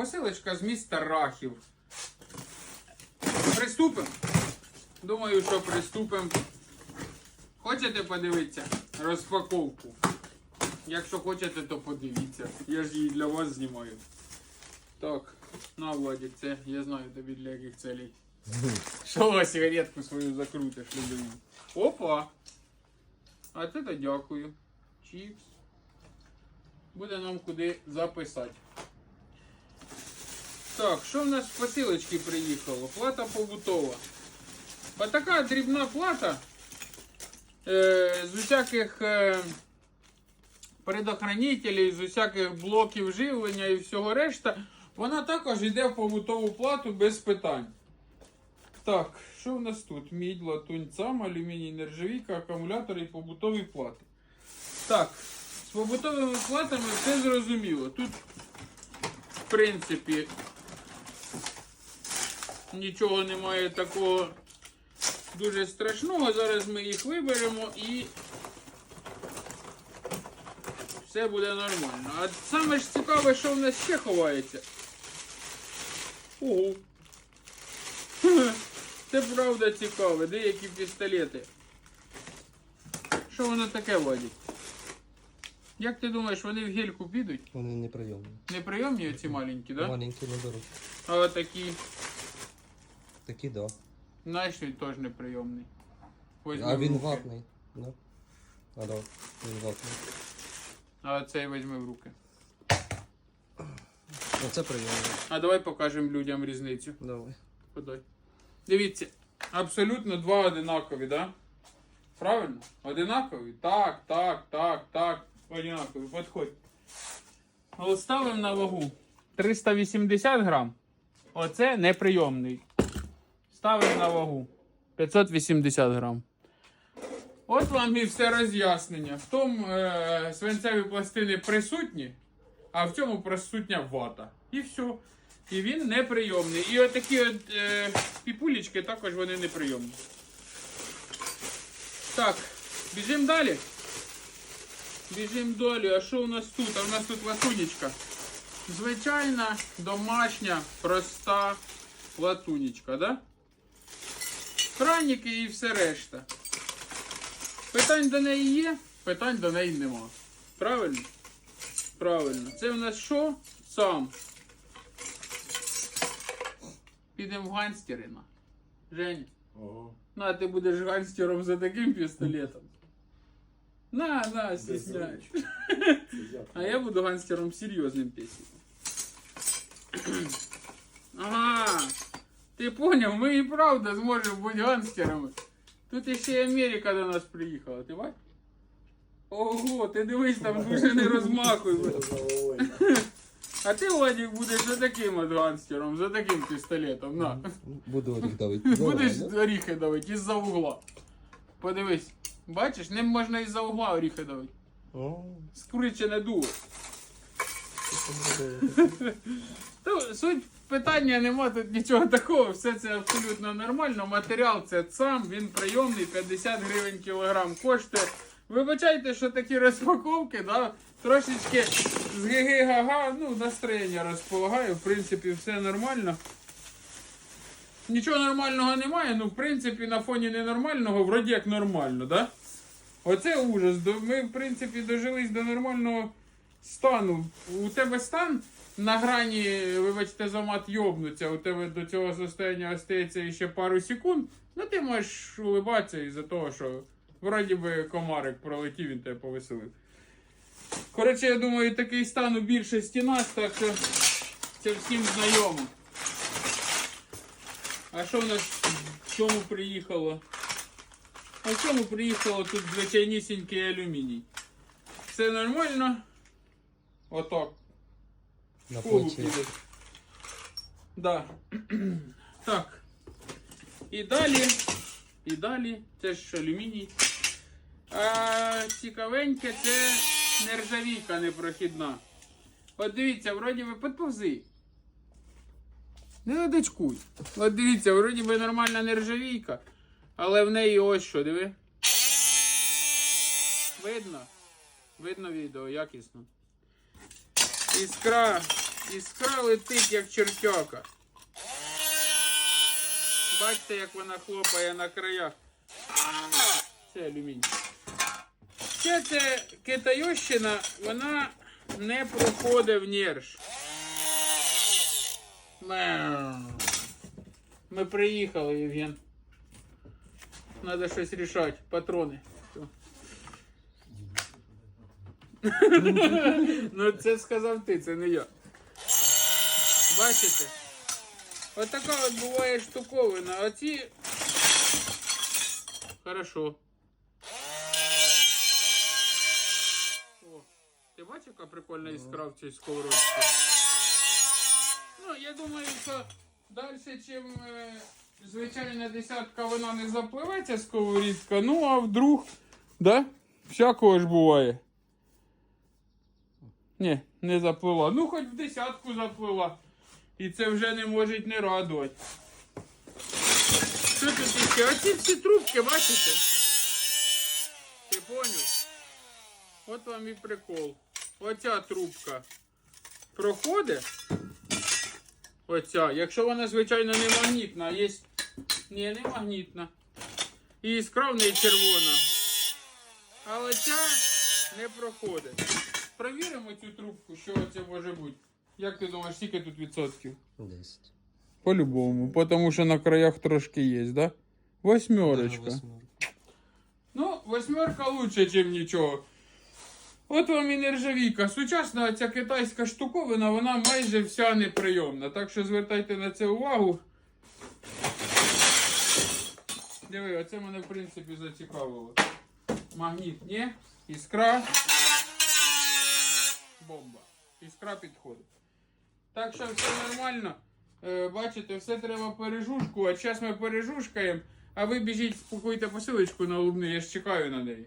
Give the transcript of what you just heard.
посилочка з міста Рахів. Приступимо. Думаю, що приступимо. Хочете подивитися розпаковку? Якщо хочете, то подивіться. Я ж її для вас знімаю. Так, на Владик, це я знаю тобі для яких целей. Що сигаретку свою закрутиш, любиму. Опа! А це то дякую. Чіпс. Буде нам куди записати. Так, що в нас з посилочки приїхало? Плата побутова. Отака дрібна плата. Е, з усяких е, предохранителів, з усяких блоків живлення і всього решта. Вона також йде в побутову плату без питань. Так, що в нас тут? Мідь, латунь, цам, алюміній, нержавійка, акумулятори і побутові плати. Так, з побутовими платами все зрозуміло. Тут, в принципі, нічого немає такого дуже страшного. Зараз ми їх виберемо і все буде нормально. А саме ж цікаве, що в нас ще ховається. Ого. Це правда цікаве, деякі пістолети. Що воно таке водить? Як ти думаєш, вони в гельку підуть? Вони неприйомні. Неприйомні оці маленькі, да? Маленькі не беруть. А отакі, Такі да. знаєш, він теж неприйомний. Возьми А в він руки. ватний. Да. А да, він ватний. А цей візьми в руки. Оце прийомний. А давай покажемо людям різницю. Давай. Подай. Дивіться, абсолютно два одинакові, да? Правильно? Одинакові? Так, так, так, так. Одинакові. Підходь. От ставимо на вагу 380 грам. Оце неприйомний. Ставимо на вагу 580 грам. От вам і все роз'яснення. В тому е, свинцеві пластини присутні, а в цьому присутня вата. І все. І він неприйомний. І отакі от е, піпулечки також вони неприйомні. Так, біжимо далі. Біжимо далі. А що у нас тут? А у нас тут латунечка. Звичайна, домашня, проста латунечка, да? Краніки і все решта. Питань до неї є, питань до неї нема. Правильно? Правильно. Це в нас що? Сам. Підемо в ганстери на. Женя. Ого. На, ти будеш гангстером за таким пістолетом. На, на, стісняєш. А я буду гангстером серйозним пісім. Ага. Ти поняв, ми і правда зможемо бути гангстерами. Тут іще й Америка до нас приїхала, ти бачиш? Ого, ти дивись, там дуже не розмахуй. А ти, Владик, будеш за таким от гангстером, за таким пістолетом, на. Буду оріх давити. Будеш оріхи давити із-за угла. Подивись. Бачиш, ним можна із-за угла оріхи давити. Скручене дуло. То суть питання нема тут нічого такого, все це абсолютно нормально. Матеріал це сам, він прийомний, 50 гривень кілограм коштує. Вибачайте, що такі розпаковки, да, трошечки з гиги-гага, ну, настроєння розполагаю, в принципі, все нормально. Нічого нормального немає, ну, в принципі, на фоні ненормального, вроді як нормально, да? Оце ужас. Ми, в принципі, дожились до нормального стану. У тебе стан на грані, вибачте, за мат йобнуться, у тебе до цього состояння остається ще пару секунд, ну ти можеш улибатися із-за того, що вроді би комарик пролетів, він тебе повеселив. Коротше, я думаю, такий стан у більшості нас, так що це всім знайомо. А що в нас в чому приїхало? А в чому приїхало тут звичайнісінький алюміній? Все нормально. Отак. На плечі. Да. так. І далі. І далі. Це ж алюміній. А, цікавеньке, це нержавійка непрохідна. От дивіться, вроді би підповзи. Не надичкуй. От дивіться, вроді би нормальна нержавійка, але в неї ось що, диви. Видно? Видно відео, якісно. Іскра Іскра летить, як чертяка. Бачите, як вона хлопає на краях. Це алюміній. Ще це китайощина, вона не проходить в нерж. Ми приїхали, Євген. Надо щось рішати. Патрони. Ну це сказав ти, це не я. Бачите? Отака от буває штуковина. А ці. Хорошо. О, ти бачиш, яка прикольна іскра в цій сковородці? Ну, я думаю, що далі, чим е, звичайна десятка, вона не запливеться сковорідка. Ну, а вдруг, да? Всякого ж буває. Ні, не заплила. Ну, хоч в десятку заплила. І це вже не може не радувати. Що тут іще? Оці всі трубки, бачите? Ти поняв? От вам і прикол. Оця трубка проходить. Оця. Якщо вона, звичайно, не магнітна, а є. Ні, не магнітна. І іскра в червона. А оця не проходить. Провіримо цю трубку, що це може бути. Як ти думаєш, скільки тут відсотків? Десять. По-любому, тому що на краях трошки є, да? Восьмерочка. Ну, восьмерка лучше, ніж нічого. От вам і нержавійка. Сучасна ця китайська штуковина, вона майже вся неприйомна. Так що звертайте на це увагу. Диви, оце мене в принципі зацікавило. Магніт, ні? Іскра. Бомба. Іскра підходить. Так що все нормально. Е, бачите, все треба пережушку, а зараз ми пережушкаємо, а ви біжіть, спокойте посилочку на лубни, я ж чекаю на неї.